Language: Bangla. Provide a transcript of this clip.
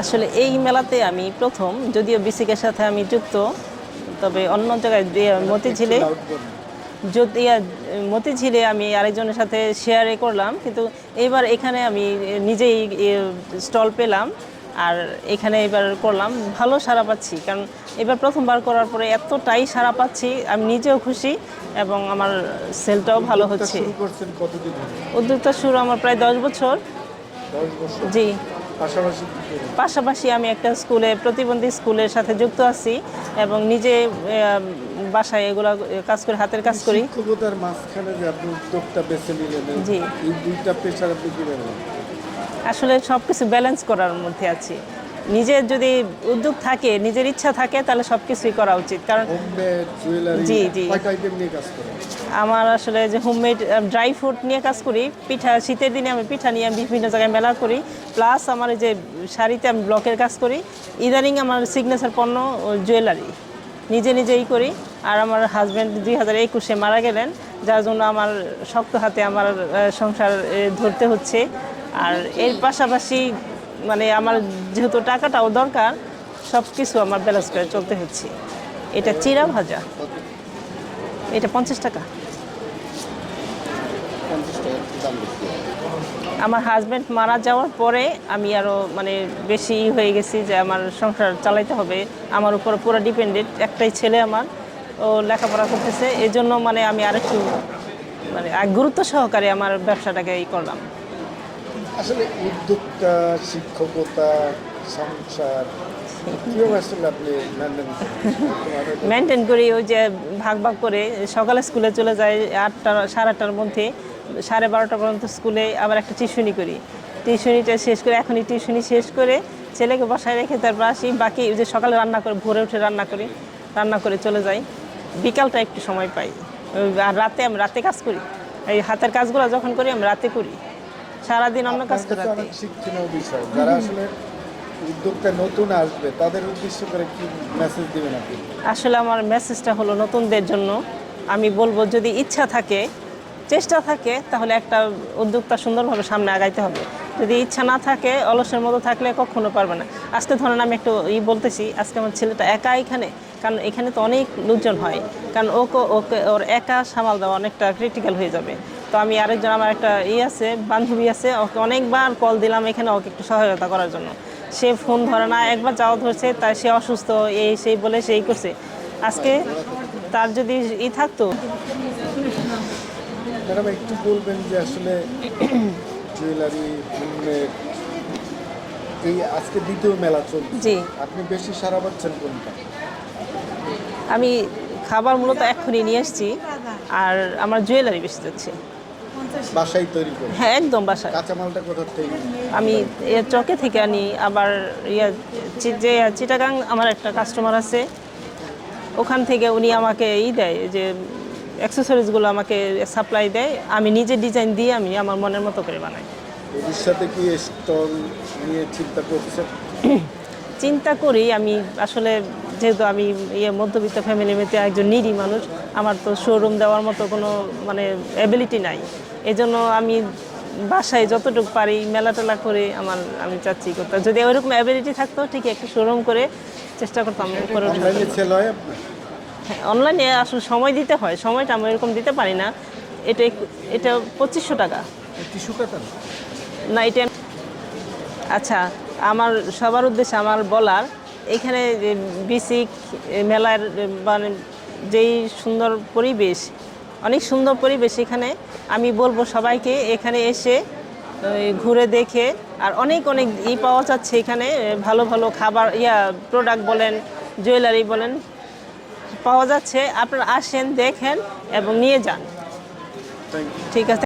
আসলে এই মেলাতে আমি প্রথম যদিও বিসিকের সাথে আমি যুক্ত তবে অন্য জায়গায় মতিঝিলে। যদি মতিঝিলে আমি আরেকজনের সাথে শেয়ারে করলাম কিন্তু এবার এখানে আমি নিজেই স্টল পেলাম আর এখানে এবার করলাম ভালো সারা পাচ্ছি কারণ এবার প্রথমবার করার পরে এতটাই সারা পাচ্ছি আমি নিজেও খুশি এবং আমার সেলটাও ভালো হচ্ছে? উদ্যোক্তা শুরু আমার প্রায় দশ বছর জি পাশাপাশি আমি একটা স্কুলে প্রতিবন্ধী স্কুলের সাথে যুক্ত আছি এবং নিজে বাসায় এগুলা কাজ করে হাতের কাজ করি। শিক্ষকতার মাঝখানে যে আপনি উদ্যোগটা বেছে নিলেন জি। এই দুইটা পেশার আপনি কি আসলে সব কিছু ব্যালেন্স করার মধ্যে আছি। নিজের যদি উদ্যোগ থাকে নিজের ইচ্ছা থাকে তাহলে সব কিছুই করা উচিত। কারণ জি, জি। আমার আসলে যে হোমমেড ড্রাই ফ্রুট নিয়ে কাজ করি পিঠা শীতের দিনে আমি পিঠা নিয়ে বিভিন্ন জায়গায় মেলা করি। প্লাস আমার যে শাড়িতে আমি ব্লকের কাজ করি ইদানিং আমার সিগনেচার পণ্য জুয়েলারি নিজে নিজেই করি। আর আমার হাজব্যান্ড দুই হাজার একুশে মারা গেলেন যার জন্য আমার শক্ত হাতে আমার সংসার ধরতে হচ্ছে। আর এর পাশাপাশি মানে আমার যেহেতু টাকাটাও দরকার সব কিছু আমার ব্যালেন্স করে চলতে হচ্ছে। এটা চিরা ভাজা। এটা পঞ্চাশ টাকা। আমার হাজব্যান্ড মারা যাওয়ার পরে আমি আরও মানে বেশি ই হয়ে গেছি যে আমার সংসার চালাইতে হবে। আমার উপর পুরো ডিপেন্ডেন্ট একটাই ছেলে আমার। ও লেখাপড়া করতেছে। এই জন্য মানে আমি আরেকটু মানে গুরুত্ব সহকারে আমার ব্যবসাটাকে ই করলাম। আসলে উদ্যোক্তা, শিক্ষকতা, সংসার মেনটেন করি, ওই যে ভাগ ভাগ করে সকালে স্কুলে চলে যায় আটটা, সাড়ে আটটার মধ্যে, সাড়ে বারোটা পর্যন্ত স্কুলে আবার একটা টিউশনি করি। টিউশনিটা শেষ করে, এখনই টিউশনি শেষ করে ছেলেকে বসায় রেখে তারপর আসি, বাকি যে সকালে রান্না করে, ভোরে উঠে রান্না করি, রান্না করে চলে যাই। বিকালটা একটু সময় পাই। আর রাতে আমি রাতে কাজ করি। এই হাতের কাজগুলো যখন করি, আমি রাতে করি। সারাদিন অন্য কাজ আপনার করি কাছে রাতে অনেক শিক্ষণীয় বিষয়। যারা আসলে উদ্যোক্তা নতুন আসবে তাদের উদ্দেশ্য করে কি মেসেজ দিবেন আপনি? আসলে আমার মেসেজটা হলো নতুনদের জন্য। আমি বলব যদি ইচ্ছা থাকে চেষ্টা থাকে তাহলে একটা উদ্যোক্তা সুন্দরভাবে সামনে আগাইতে হবে। যদি ইচ্ছা না থাকে অলসের মতো থাকলে কখনো পারবে না। আজকে ধরেন আমি একটু ই বলতেছি আজকে আমার ছেলেটা একা এখানে কারণ এখানে তো অনেক লোকজন হয়। কারণ ওকে ওকে ওর একা সামাল দেওয়া অনেকটা ক্রিটিক্যাল হয়ে যাবে। তো আমি আরেকজন আমার একটা ই আছে বান্ধবী আছে ওকে অনেকবার কল দিলাম এখানে ওকে একটু সহায়তা করার জন্য। সে ফোন ধরে না একবার যাওয়া ধরছে তাই সে অসুস্থ এই সেই বলে সেই করছে। আজকে তার যদি ই থাকতো। ম্যাডাম একটু বলবেন যে আসলে জুয়েলারি এই আজকে দ্বিতীয় মেলা চলছে। জি। আপনি বেশি সারা পাচ্ছেন কোনটা? আমি খাবার মূলত এক্ষুনি নিয়ে এসেছি আর আমার জুয়েলারি বেশি যাচ্ছে। বাসায় তৈরি করে। হ্যাঁ একদম বাসায়। কাঁচামালটা কোথার থেকে? আমি এ চকে থেকে আনি আবার ইয়া যে চিটাগাং আমার একটা কাস্টমার আছে ওখান থেকে উনি আমাকে ই দেয় যে অ্যাক্সেসরিজগুলো আমাকে সাপ্লাই দেয় আমি নিজে ডিজাইন দিয়ে আমি আমার মনের মতো করে বানাই। ভবিষ্যতে কি স্টল নিয়ে চিন্তা করছেন চিন্তা করি আমি আসলে যেহেতু আমি ইয়ে মধ্যবিত্ত ফ্যামিলি মেতে একজন নিরি মানুষ আমার তো শোরুম দেওয়ার মতো কোনো মানে অ্যাবিলিটি নাই। এই জন্য আমি বাসায় যতটুকু পারি মেলা টেলা করে আমার আমি চাচ্ছি করতে। যদি ওইরকম অ্যাবিলিটি থাকতো ঠিক একটা শোরুম করে চেষ্টা করতাম করে অনলাইনে হয় হ্যাঁ আসলে সময় দিতে হয়। সময়টা আমি এরকম দিতে পারি না। এটা এটা পঁচিশশো টাকা। না এটা আচ্ছা আমার সবার উদ্দেশ্যে আমার বলার এখানে যে বেসিক মেলার মানে যেই সুন্দর পরিবেশ অনেক সুন্দর পরিবেশ এখানে আমি বলব সবাইকে এখানে এসে ঘুরে দেখে আর অনেক অনেক ই পাওয়া যাচ্ছে এখানে ভালো ভালো খাবার ইয়া প্রোডাক্ট বলেন জুয়েলারি বলেন পাওয়া যাচ্ছে। আপনারা আসেন দেখেন এবং নিয়ে যান। ঠিক আছে।